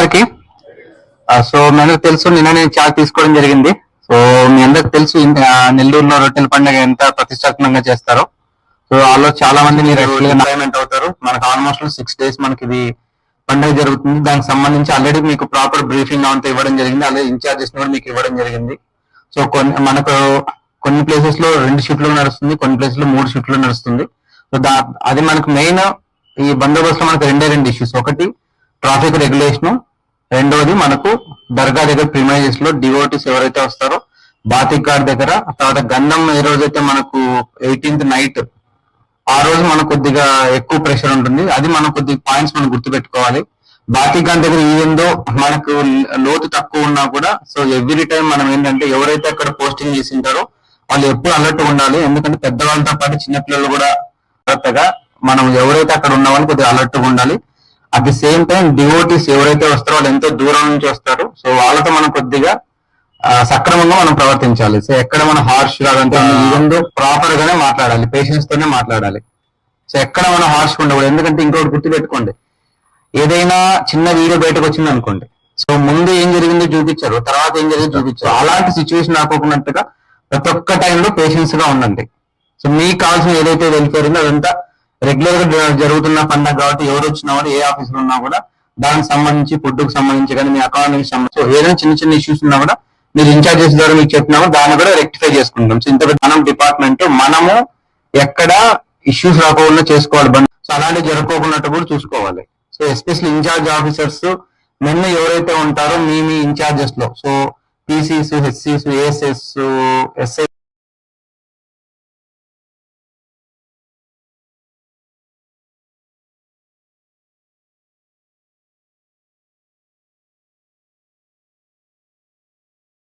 అందరికి. సో మీ అందరికి తెలుసు నిన్న నేను చార్జ్ తీసుకోవడం జరిగింది. సో మీ అందరికి తెలుసు నెల్లూరులో రొట్టెల పండుగ ఎంత ప్రతిష్టాత్మకంగా చేస్తారో. సో వాళ్ళు చాలా మంది మీరు ఎంజాయ్మెంట్ అవుతారు. మనకు ఆల్మోస్ట్ సిక్స్ డేస్ మనకి ఇది పండుగ జరుగుతుంది. దానికి సంబంధించి ఆల్రెడీ మీకు ప్రాపర్ బ్రీఫింగ్ అంతా ఇవ్వడం జరిగింది. అలాగే ఇన్ఛార్జెస్ కూడా మీకు ఇవ్వడం జరిగింది. సో కొన్ని మనకు కొన్ని ప్లేసెస్లో రెండు షిఫ్ట్లు నడుస్తుంది కొన్ని ప్లేసెస్లో మూడు షిఫ్ట్లు నడుస్తుంది. సో దా అది మనకు మెయిన్ ఈ బందోబస్తు మనకు రెండే రెండు ఇష్యూస్ ఒకటి ట్రాఫిక్ రెగ్యులేషన్ రెండోది మనకు దర్గా దగ్గర ప్రిమైజెస్లో డివోటీస్ ఎవరైతే వస్తారో బాతిక్ గార్డ్ దగ్గర తర్వాత గంధం ఏ రోజైతే మనకు ఎయిటీన్త్ నైట్ ఆ రోజు మనకు కొద్దిగా ఎక్కువ ప్రెషర్ ఉంటుంది. అది మనం కొద్ది పాయింట్స్ మనం గుర్తుపెట్టుకోవాలి. బాతిక్ ఘాట్ దగ్గర ఏందో మనకు లోతు తక్కువ ఉన్నా కూడా సో ఎవ్రీ టైం మనం ఏంటంటే ఎవరైతే అక్కడ పోస్టింగ్ చేసి ఉంటారో వాళ్ళు ఎప్పుడు అలర్ట్ ఉండాలి. ఎందుకంటే పెద్దవాళ్ళతో పాటు చిన్నపిల్లలు కూడా కరెక్ట్గా మనం ఎవరైతే అక్కడ ఉన్న వాళ్ళు కొద్దిగా అలర్ట్గా ఉండాలి. At the same time devotees ఎవరైతే వస్తారో వాళ్ళు ఎంతో దూరం నుంచి వస్తారు. సో వాళ్ళతో మనం కొద్దిగా సక్రమంగా మనం ప్రవర్తించాలి. సో ఎక్కడ మనం హార్ష్ ఈవెందో ప్రాపర్ గానే మాట్లాడాలి. పేషెన్స్ తోనే మాట్లాడాలి. సో ఎక్కడ మనం హార్ష్ ఉండకూడదు. ఎందుకంటే ఇంకోటి గుర్తుపెట్టుకోండి. ఏదైనా చిన్న వీడియో బయటకు వచ్చింది అనుకోండి సో ముందు ఏం జరిగిందో చూపించారు. తర్వాత ఏం జరిగిందో చూపించారు. అలాంటి సిచ్యువేషన్ రాకోకున్నట్టుగా ప్రతి ఒక్క టైంలో పేషెన్స్గా ఉండండి. సో మీకు కావాల్సిన ఏదైతే వెల్ఫేర్ ఉందో అదంతా రెగ్యులర్గా జరుగుతున్న పండుగ కాబట్టి ఎవరు వచ్చినా కూడా ఏ ఆఫీస్ ఉన్నా కూడా దానికి సంబంధించి ఫుడ్కు సంబంధించి కానీ మీ అకౌంట్ సంబంధించి ఏదైనా చిన్న చిన్న ఇష్యూస్ ఉన్నా కూడా మీరు ఇన్ఛార్జెస్ ద్వారా మీకు చెప్పినా దాన్ని కూడా రెక్టిఫై చేసుకుంటాం. సో ఇంత మనం డిపార్ట్మెంట్ మనము ఎక్కడ ఇష్యూస్ రాకుండా చేసుకోవాలి. సో అలాంటి జరుపుకోకున్నట్టు కూడా చూసుకోవాలి. సో ఎస్పెషల్లీ ఇన్ఛార్జ్ ఆఫీసర్స్ నిన్న ఎవరైతే ఉంటారో మీ మీ ఇన్ఛార్జెస్లో. సో పీసీస్ హెచ్సిస్ ఏఎస్ఎస్ ఎస్ఐ